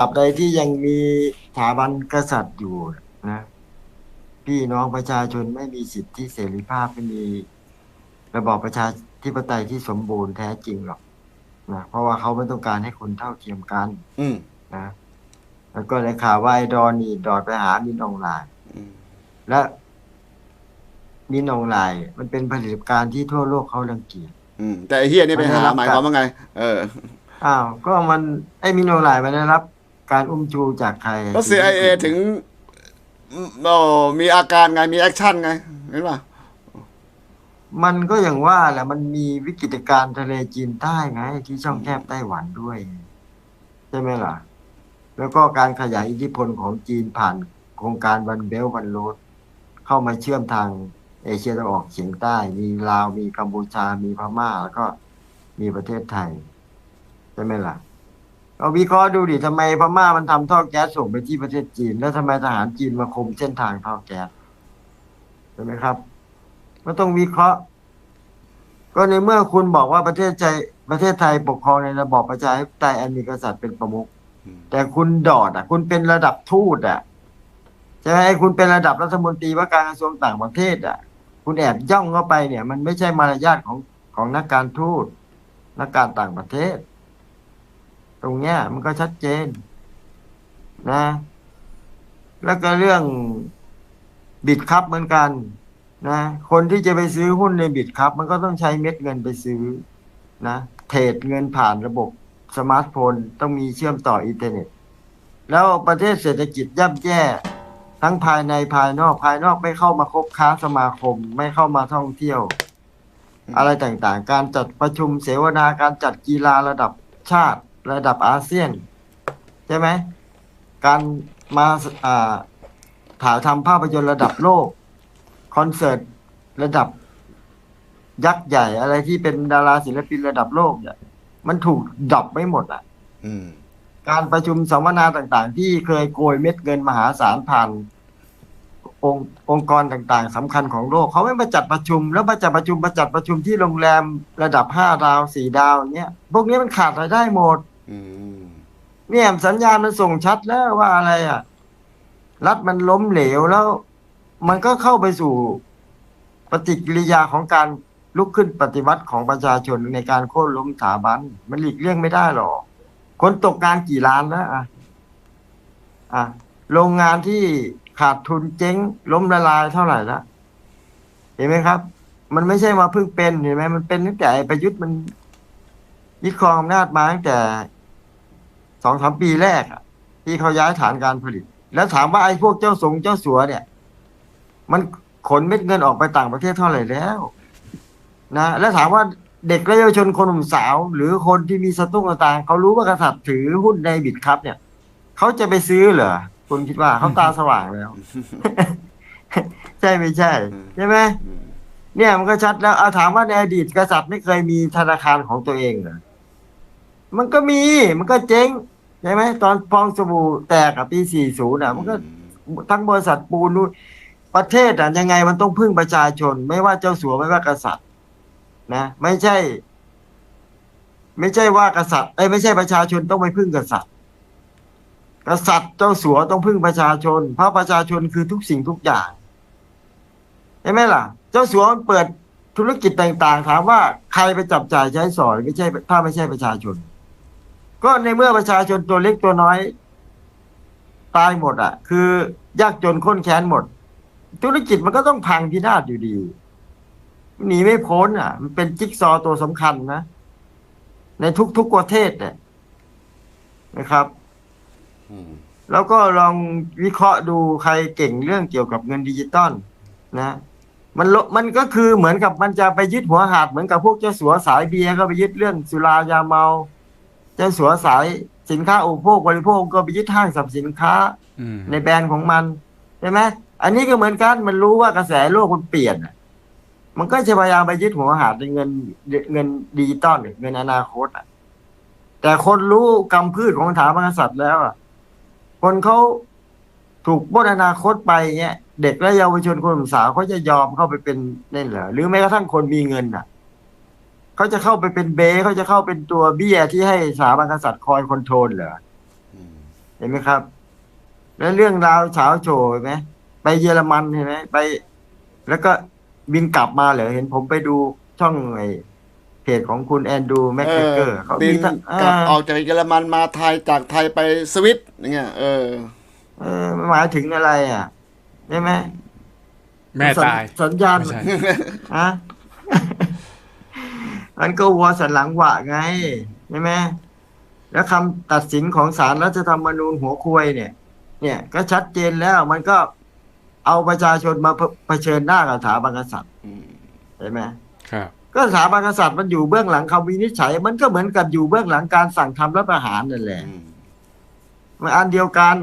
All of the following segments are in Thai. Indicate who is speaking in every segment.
Speaker 1: ตราบใดที่ยังมีสถาบันกษัตริย์อยู่นะ พี่น้องประชาชนไม่มีสิทธิเสรีภาพไม่มีระบอบประชาธิปไตยที่สมบูรณ์แท้จริงหรอกนะเพราะว่าเขาไม่ต้องการให้คนเท่าเทียมกัน
Speaker 2: อืม
Speaker 1: นะ แล้วก็ในข่าวว่าไอ้ดอนนี่ดอดไปหามินออนไลน์
Speaker 2: อืม
Speaker 1: และมินออนไลน์มันเป็นผลิตการที่ทั่วโลกเขารังเกียจ
Speaker 2: อืมแต่ไอ้เฮียนี่ไปหา
Speaker 1: มันได้รับ
Speaker 2: หมายความว่าไง เออ
Speaker 1: อ้าวก็มันไอ้มินออนไลน์มันได้รับ การอุ้มชูจากใคร
Speaker 2: ก็ CIA ถึงอืมโอ้มีอาการไงมีแอคชั่นไงเห็นป่ะ
Speaker 1: มันก็อย่างว่าแหละมันมีวิกฤตการณ์ทะเลจีนใต้ไง ที่ช่องแคบไต้หวันด้วย ใช่ไหมล่ะ แล้วก็การขยายอิทธิพลของจีนผ่านโครงการวันเบลวันโรดเข้ามาเชื่อมทางเอเชียตะวันออกเฉียงใต้ มีลาวมีกัมพูชามีพม่า แล้วก็มีประเทศไทย ใช่ไหมล่ะ เอาวิเคราะห์ดูดิทำไมพม่ามันทำท่อแก๊สส่งไปที่ประเทศจีน แล้วทำไมทหารจีนมาคุมเส้นทางท่อแก๊สใช่ไหมครับก็ต้องวิเคราะห์ ก็ในเมื่อคุณบอกว่าประเทศใจประเทศไทยปกครองในระบอบประชาธิปไตยอันมีกษัตริย์เป็นประมุข
Speaker 2: อืม
Speaker 1: แต่คุณดอดอะ คุณเป็นระดับทูตอะใช่ไหมคุณเป็นระดับรัฐมนตรีว่าการกระทรวงต่างประเทศ อะ คุณแอบย่องเข้าไปเนี่ย มันไม่ใช่มารยาทของของนักการทูตนักการต่างประเทศ ตรงเนี้ย มันก็ชัดเจน นะ แล้วก็เรื่องบิดครับเหมือนกัน นะ คนที่จะไปซื้อหุ้นในบิดครับ มันก็ต้องใช้เม็ดเงินไปซื้อ นะเทรดเงินผ่านระบบสมาร์ทโฟนต้องมีเชื่อมต่ออินเทอร์เน็ต แล้วประเทศเศรษฐกิจย่ำแย่ทั้งภายในภายนอกภายนอกไม่เข้ามาคบค้าสมาคม ไม่เข้ามาท่องเที่ยว อะไรต่างๆ การจัดประชุมเสวนาการจัดกีฬาระดับชาติ ระดับอาเซียน ใช่ไหม การมาอ่าถ่ายทำภาพยนตร์ระดับโลก คอนเสิร์ตระดับยักษ์ใหญ่อะไรที่เป็นดาราศิลปินระดับโลกเนี่ย มันถูกดับไม่หมดอะ
Speaker 2: อืม
Speaker 1: การประชุมสัมมนาต่างๆ ที่เคยโกยเม็ดเงินมหาศาลผ่านองค์องค์กรต่างๆสำคัญของโลก เขาไม่มาจัดประชุม แล้วมาจัดประชุมมาจัดประชุมที่โรงแรมระดับห้าดาวสี่ดาวอย่างเงี้ยพวกนี้มันขาดรายได้หมด
Speaker 2: อืม
Speaker 1: เนี่ยสัญญาณมันส่งชัดแล้วว่าอะไรอะ รัฐมันล้มเหลวแล้ว มันก็เข้าไปสู่ปฏิกิริยาของการลุกขึ้นปฏิวัติของประชาชนในการโค่นล้มสถาบัน มันหลีกเลี่ยงไม่ได้หรอก คนตกงานกี่ล้านแล้วอะอะโรงงานที่ขาดทุนเจ๊ง ล้มละลายเท่าไหร่ละเห็นไหมครับ มันไม่ใช่มาเพิ่งเป็นเห็นไหมมันเป็นตั้งแต่ประยุทธ์มันยึดครองอำนาจมาตั้งแต่ สองสามปีแรกอะที่เขาย้ายฐานการผลิต แล้วถามว่าไอ้พวกเจ้าสงเจ้าสัวเนี่ย มันขนเม็ดเงินออกไปต่างประเทศเท่าไหร่แล้ว นะแล้วถามว่าเด็กและเยาวชนคนหนุ่มสาว หรือคนที่มีสตุ้งสตางค์เขารู้ว่ากษัตริย์ถือหุ้นในบิตครับ เนี่ยเขาจะไปซื้อเหรอคุณคิดว่าเขาตาสว่างแล้ว ใช่ไม่ใช่ ใช่ไหม
Speaker 2: อืม
Speaker 1: เนี่ยมันก็ชัดแล้วเอาถามว่าในอดีตกษัตริย์ไม่เคยมีธนาคารของตัวเองเหรอ มันก็มีมันก็เจ๊งใช่ไหมตอนฟองสบู่แตกอะปี40น่ะมันก็ทั้งบริษัทปูนนู่นประเทศอะยังไงมันต้องพึ่งประชาชน ไม่ว่าเจ้าสัวไม่ว่ากษัตริย์ นะ ไม่ใช่ ไม่ใช่ว่ากษัตริย์เอ้ยไม่ใช่ประชาชนต้องไปพึ่งกษัตริย์กษัตริย์เจ้าสัวต้องพึ่งประชาชน เพราะประชาชนคือทุกสิ่งทุกอย่างใช่ไหมล่ะ เจ้าสัวมันเปิดธุรกิจต่าง ๆ ถามว่าใครไปจับจ่ายใช้สอยไม่ใช่ ถ้าไม่ใช่ประชาชน ก็ในเมื่อประชาชนตัวเล็กตัวน้อย ตายหมดอะ คือยากจนข้นแค้นหมด ธุรกิจมันก็ต้องพังพินาศอยู่ดีหนีไม่พ้นอะ มันเป็นจิ๊กซอว์ตัวสำคัญนะ ในทุกๆประเทศเนี่ยนะครับ
Speaker 2: อืม
Speaker 1: แล้วก็ลองวิเคราะห์ดูใครเก่งเรื่องเกี่ยวกับเงินดิจิตอลนะ มันลมันก็คือเหมือนกับมันจะไปยึดหัวหาดเหมือนกับพวกเจ้าสัวสายเบียร์ก็ไปยึดเรื่องสุรายาเมาเจ้าสัวสายสินค้าอุปโภคบริโภคก็ไปยึดห้างสรรพสินค้า
Speaker 3: อืม
Speaker 1: ในแบรนด์ของมันใช่ไหมอันนี้ก็เหมือนกันมันรู้ว่ากระแสโลกมันเปลี่ยนอะมันก็จะพยายามไปยึดหัวหาดในเงินเงินดิจิตอลเงินอนาคตอะแต่คนรู้กำพืชของสถาบันกษัตริย์แล้วอะคนเขาถูกปล้นอนาคตไปเงี้ย เด็กและเยาวชนคนหนุ่มสาวเขาจะยอมเข้าไปเป็นนี่เหรอหรือแม้กระทั่งคนมีเงินอะ เขาจะเข้าไปเป็นเบสเขาจะเข้าเป็นตัวเบี้ยที่ให้สถาบันกษัตริย์คอยคอนโทรลเหรอ
Speaker 2: อืม
Speaker 1: เห็นไหมครับ แล้วเรื่องราวเฉาโฉเห็นไหมไปเยอรมันเห็นไหมไป แล้วก็บินกลับมาเหรอเห็นผมไปดูช่องไอเพจของคุณแอนดรูแม็ก
Speaker 2: เอ
Speaker 1: เกอ
Speaker 2: อ
Speaker 1: ร์เขา
Speaker 2: บิ
Speaker 1: มี
Speaker 2: น
Speaker 1: ทั้ง
Speaker 2: กลับอ
Speaker 1: อ่า
Speaker 2: อกจากเยอรมันมาไทยจากไทยไปสวิตอย่างเงี้ยเออ
Speaker 1: เออหมายถึงอะไรอะใช่ไหม
Speaker 3: แม่ตาย
Speaker 1: สัญญาณ
Speaker 3: ไม่ใช่
Speaker 1: ฮะ มันก็วัวสันหลังหวะไงใช่ไหมแล้วคำตัดสินของศาลรัฐธรรมนูญหัวควยเนี่ย เนี่ย ก็ชัดเจนแล้วมันก็เอาประชาชนมาเผเผชิญหน้ากับสถาบันกษัตริย์
Speaker 2: อืม
Speaker 1: ใช่ไหม
Speaker 3: ครับ
Speaker 1: ก็สถาบันกษัตริย์มันอยู่เบื้องหลังคำวินิจฉัย มันก็เหมือนกับอยู่เบื้องหลังการสั่งทำรัฐประหารนั่นแหละ
Speaker 2: อืม
Speaker 1: มันอันเดียวกัน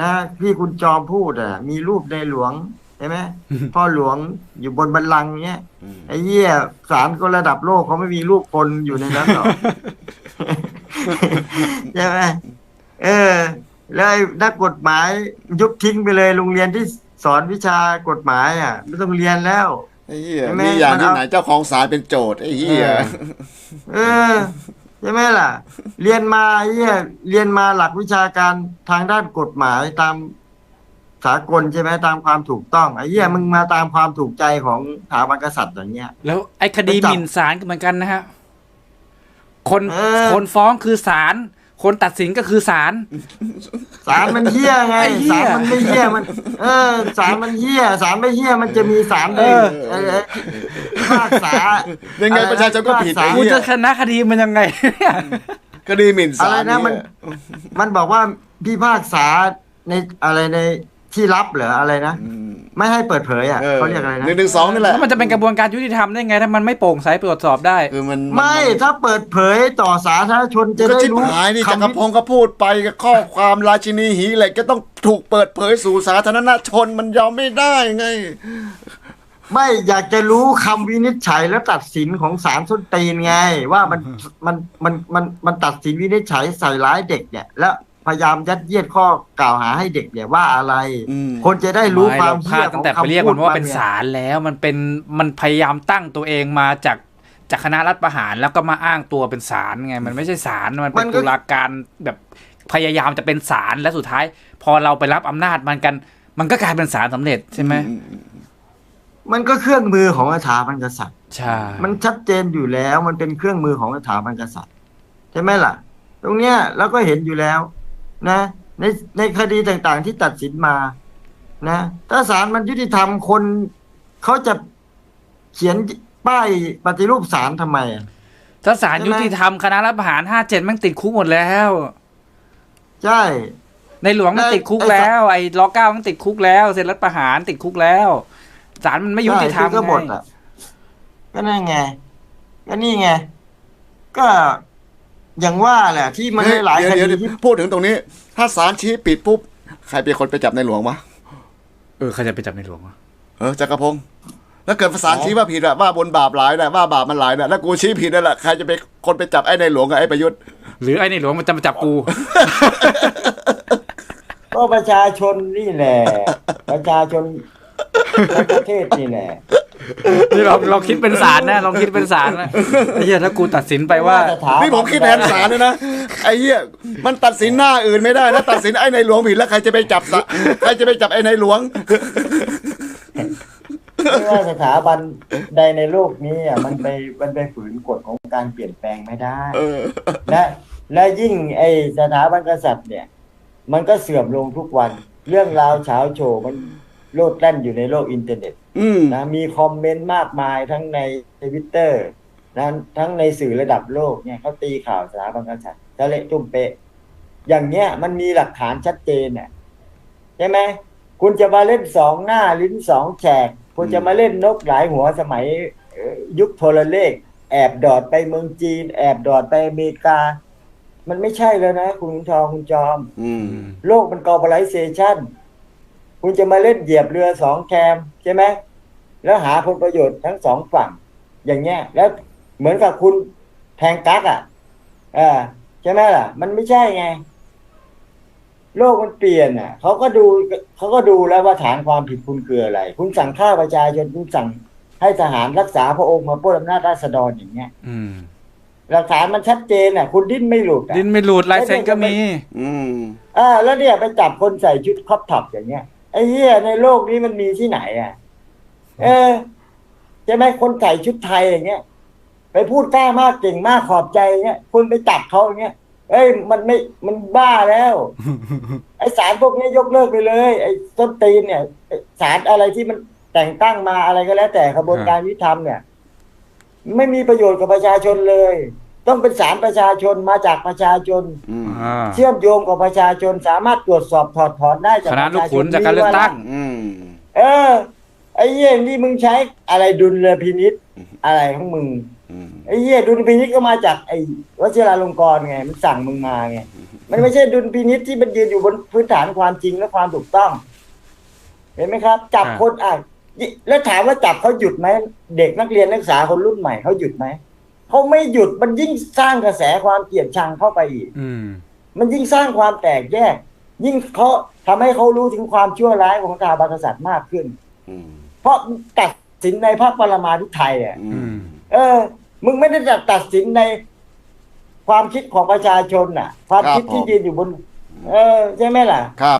Speaker 1: นะที่คุณจอมพูดอะ มีรูปในหลวง ใช่ไหมพ่อหลวงอยู่บนบัลลังก์เนี้ย
Speaker 2: อืม
Speaker 1: ไอ้เหี้ยศาลก็ระดับโลกเขาไม่มีรูปคนอยู่ในนั้นหรอกใช่ไหมเออ แล้วไอ้นักกฎหมายยุบทิ้งไปเลยโรงเรียนที่สอนวิชากฎหมายอะไม่ต้องเรียนแล้ว
Speaker 2: ไอ้เหี้ย
Speaker 1: ใช่ไหม
Speaker 2: มีอย่าง
Speaker 1: มัน
Speaker 2: ที่
Speaker 1: เอา
Speaker 2: ไหนเจ้าของศาลเป็นโจทย์ไอ้เหี้ย
Speaker 1: เออใช่ไหมล่ะ เรียนมาไอ้เหี้ยเรียนมาหลักวิชาการทางด้านกฎหมายตาม สากลใช่ไหมตามความถูกต้องไอ้เหี้ยมึงมาตามความถูกใจของสถาบันกษัตริย์อย่างเงี้ย
Speaker 3: แล้วไอ้คดี
Speaker 1: ไปจับ
Speaker 3: หมิ่นศาลก็เหมือนกันนะฮะคน
Speaker 1: เออ
Speaker 3: คนฟ้องคือศาลคนตัดสินก็คือศาล
Speaker 1: ศาลมันเหี้ยไง
Speaker 3: ไอ้เหี้
Speaker 1: ศายลมันไม่เหี้ยมัน เออศาลมันเหี้ยศาลไม่เหี้ยมันจะมีศาลหนึ่ง
Speaker 3: เออ
Speaker 1: เออพิพากษา
Speaker 2: ยังไงประชาชนก็ผิด
Speaker 1: อะไรนะ
Speaker 2: ไอ้
Speaker 3: กู
Speaker 2: เหี้ย
Speaker 3: จะชนะคดีมันยังไงเนี่ย
Speaker 2: คดีหมิ่น
Speaker 1: อะ
Speaker 2: ศา
Speaker 1: ไร
Speaker 2: ล
Speaker 1: นะมัน
Speaker 2: เย
Speaker 1: มันบอกว่าพิพากษาในอะไรใน ที่ลับเหรออะไรนะ
Speaker 2: อืม
Speaker 1: ไม่ให้เปิดเผยอะ
Speaker 2: เออ
Speaker 1: เขาเรียกอะไรนะ
Speaker 2: หนึ่งหนึ่งสองนี่แหละ
Speaker 3: แล้วมันจะเป็นกระบวนการยุติธรรมได้ไง ถ้ามันไม่โปร่งใสตรวจสอบได้
Speaker 2: คือมันน
Speaker 1: ไม่ถ้าเปิดเผยต่อสาธารณชนจะ
Speaker 2: ก็
Speaker 1: ได้
Speaker 2: ชิบ
Speaker 1: รู้
Speaker 2: หายนี่จักร
Speaker 1: คำ
Speaker 2: พงศ์ก็พูดไปกับข้อความราชินีหีเหล็กก็ต้องถูกเปิดเผยสู่สาธารณชนมันยอมไม่ได้ไง
Speaker 1: ไม่อยากจะรู้คำวินิจฉัยและตัดสินของศาลส้นตีนไง ว่ามันมันมันมันมันตัดสินวินิจฉัยใส่ร้ายเด็กเนี่ย แล้ว พยายามยัดเยียดข้อกล่าวหาให้เด็กเนี่ยว่าอะไร
Speaker 2: อืม
Speaker 1: คนจะได้รู้
Speaker 3: ไม่
Speaker 1: ความ
Speaker 3: เราพ
Speaker 1: เชื่
Speaker 3: ลา
Speaker 1: อ
Speaker 3: ด
Speaker 1: ข
Speaker 3: ตั้
Speaker 1: อง
Speaker 3: งแต่ไป
Speaker 1: คำ
Speaker 3: เรียก
Speaker 1: พู
Speaker 3: มั
Speaker 1: ด
Speaker 3: นว่า
Speaker 1: มั
Speaker 3: เป็น
Speaker 1: ย
Speaker 3: ศาลแล้วมันเป็นมันพยายามตั้งตัวเองมาจากจากคณะรัฐประหารแล้วก็มาอ้างตัวเป็นศาลไง มันไม่ใช่ศาลมันเป็นตุลาการแบบพยายามจะเป็นศาลและสุดท้าย พอเราไปรับอำนาจมันกัน มันก็กลายเป็นศาลสำเร็จใช่ไหม
Speaker 1: มันก็เครื่องมือของสถาบันกษัตริย์
Speaker 3: ใช่
Speaker 1: มันชัดเจนอยู่แล้ว มันเป็นเครื่องมือของสถาบันกษัตริย์ใช่ไหมล่ะ ตรงเนี้ยเราก็เห็นอยู่แล้ว นะ ในในคดีต่างๆที่ตัดสินมา นะ ถ้าศาลมันยุติธรรมคนเขาจะเขียนป้ายปฏิรูปศาลทำไมอะ
Speaker 3: ถ้าศาล
Speaker 1: ใช่ไหม
Speaker 3: ยุติธรรมคณะรัฐประหารห้าเจ็ดมันติดคุกหมดแล้ว
Speaker 1: ใช่
Speaker 3: ในหลวงมัน
Speaker 1: ได้
Speaker 3: ติดคุก
Speaker 1: ไอ้ศาล
Speaker 3: แล้ว ไอ้รอเก้ามันติดคุกแล้ว เสร็จรัฐประหารติดคุกแล้วศาลมันไม่ยุติธรรม
Speaker 1: ใช่คือกบฏ
Speaker 3: ไง
Speaker 1: อะ ก็นั่นไง ก็นี่ไง ก็ อย่างว่าแหละที่มัน
Speaker 2: เฮ้ย
Speaker 1: หลายๆค
Speaker 2: เดี๋ยว
Speaker 1: ดี
Speaker 2: เดี๋ยว
Speaker 1: ที่
Speaker 2: พูดถึงตรงนี้ ถ้าศาลชี้ปิดปุ๊บใครเป็นคนไปจับในหลวงวะ
Speaker 3: เออใครจะไปจับในหลวงวะ
Speaker 2: เออจักรพงศ์แล้วเกิดศาลชี้ว่าผิดอะว่าบนบาปหลายนะว่าบาปมันหลายนะแล้วกูชี้ผิดนั่นแหละใครจะเป็นคนไปจับไอ้ในหลวงกับไอ้ประยุทธ์
Speaker 3: หรือไอ้ในหลวงมันจะมาจับกู
Speaker 1: ก็ประชาชนนี่แหละ ประชาชนทั้งประเทศนี่แหละ
Speaker 3: นี่เราเราคิดเป็นศาลนะลองคิดเป็นศาลนะไอ้เหี้ยถ้ากูตัดสินไปว่า
Speaker 1: สถาบั
Speaker 2: นี่ผมคิดแทนศาลเลยนะไอ้เหี้ยมันตัดสินหน้าอื่นไม่ได้นะตัดสินไอ้ในหลวงผิดแล้วใครจะไปจับศาใครจะไปจับไอ้ในหลวง
Speaker 1: ไม่ว่าสถาบันใดในโลกนี้อะมันไปมันไปฝืนกฎของการเปลี่ยนแปลงไม่ได้
Speaker 2: เออ
Speaker 1: และและยิ่งไอสถาบันกษัตริย์เนี่ย มันก็เสื่อมลงทุกวัน เรื่องราวเช้าโชว์มัน โลดแล่นอยู่ในโลกอินเทอร์เน็ต
Speaker 2: อืม
Speaker 1: นะมีคอมเมนต์มากมายทั้งในทวิตเตอร์นะทั้งในสื่อระดับโลกเนี่ยเขาตีข่าวสถาบันกษัตริย์ทะเละจุ่มเปะ อย่างเงี้ยมันมีหลักฐานชัดเจนน่ะใช่ไหมคุณจะมาเล่นสองหน้าลิ้นสองแฉกคุณจะมาเล่นนกหลายหัวสมัยเอ่อยุคโทรเลข แอบดอดไปเมืองจีน แอบดอดไปอเมริกา มันไม่ใช่แล้วนะ คุณทองคุณจอม
Speaker 2: อืม
Speaker 1: โลกมัน globalization คุณจะมาเล่นเหยียบเรือสองแคมใช่ไหมแล้วหาผลประโยชน์ทั้งสองฝั่ง อย่างเงี้ย แล้วเหมือนกับคุณแทงกักอะอ่าใช่ไหมล่ะ มันไม่ใช่ไง โลกมันเปลี่ยนอะเขาก็ดูเขาก็ดูแล้วว่าฐานความผิดคุณคืออะไร คุณสั่งฆ่าประชาชนคุณสั่งให้ทหารรักษาพระองค์มาปล้นอำนาจราษฎรอย่างเงี้ย
Speaker 3: อืม
Speaker 1: หลักฐานมันชัดเจนอะ คุณดิ้นไม่หลุดอะ
Speaker 3: ดินไม่หลุดลายเซ็นก็มี
Speaker 2: อืม
Speaker 1: อ่าแล้วเนี่ยไปจับคนใส่ชุดครอปท็อปอย่างเงี้ย ไอ้เหี้ยในโลกนี้มันมีที่ไหนอะ เออใช่ไหมคนใส่ชุดไทยอย่างเงี้ยไปพูดกล้ามากเก่งมากขอบใจเงี้ยคุณไปจับเขาอย่างเงี้ยเอ้ยมันไม่มันบ้าแล้ว ไอสารพวกนี้ยกเลิกไปเลย ไอ้ต้นตีนเนี่ยไอ้สารอะไรที่มันแต่งตั้งมาอะไรก็แล้วแต่กระบวนการยุติธรรมเนี่ย ไม่มีประโยชน์กับประชาชนเลย ต้องเป็นสารประชาชนมาจากประชาชน
Speaker 2: อืม
Speaker 3: อ่า
Speaker 1: เชื่อมโยงกับประชาชนสามารถตรวจสอบถอดถอนได้จาก
Speaker 3: ค
Speaker 1: ป
Speaker 3: ณะ
Speaker 1: ระ
Speaker 3: ลูก
Speaker 1: ชาช
Speaker 3: ขุ
Speaker 1: น
Speaker 3: นจากการเลือกตั้ง
Speaker 2: อืม
Speaker 1: เออ ไอ้เหี้ยนี่มึงใช้อะไรดุลยพินิษอะไรของมึง
Speaker 2: อืม
Speaker 1: ไอ้เหี้ยดุลพินิษก็มาจากไอ้วชิราลงกรณ์ไง มันสั่งมึงมาไง มันไม่ใช่ดุลพินิษที่มันยืนอยู่บนพื้นฐานความจริงและความถูกต้อง เห็นไหมครับ จับ
Speaker 3: อ่า
Speaker 1: คนอะแล้วถามว่าจับเขาหยุดไหมเด็กนักเรียนนักศึกษาคนรุ่นใหม่เขาหยุดไหม เขาไม่หยุดมันยิ่งสร้างกระแสความเกลียดชังเข้าไปอีก
Speaker 3: อืม
Speaker 1: มันยิ่งสร้างความแตกแยก ยิ่งเขาทำให้เขารู้ถึงความชั่วร้ายของสถาบันกษัตริย์มากขึ้น
Speaker 2: อืม
Speaker 1: เพราะตัดสินในพระปรมาภิไธยอะ
Speaker 2: อืม
Speaker 1: เออ มึงไม่ได้ตัดสินในความคิดของประชาชนน่ะ ความคิดที่ยืนอยู่บน เออใช่ไหมล่ะ
Speaker 2: ครับ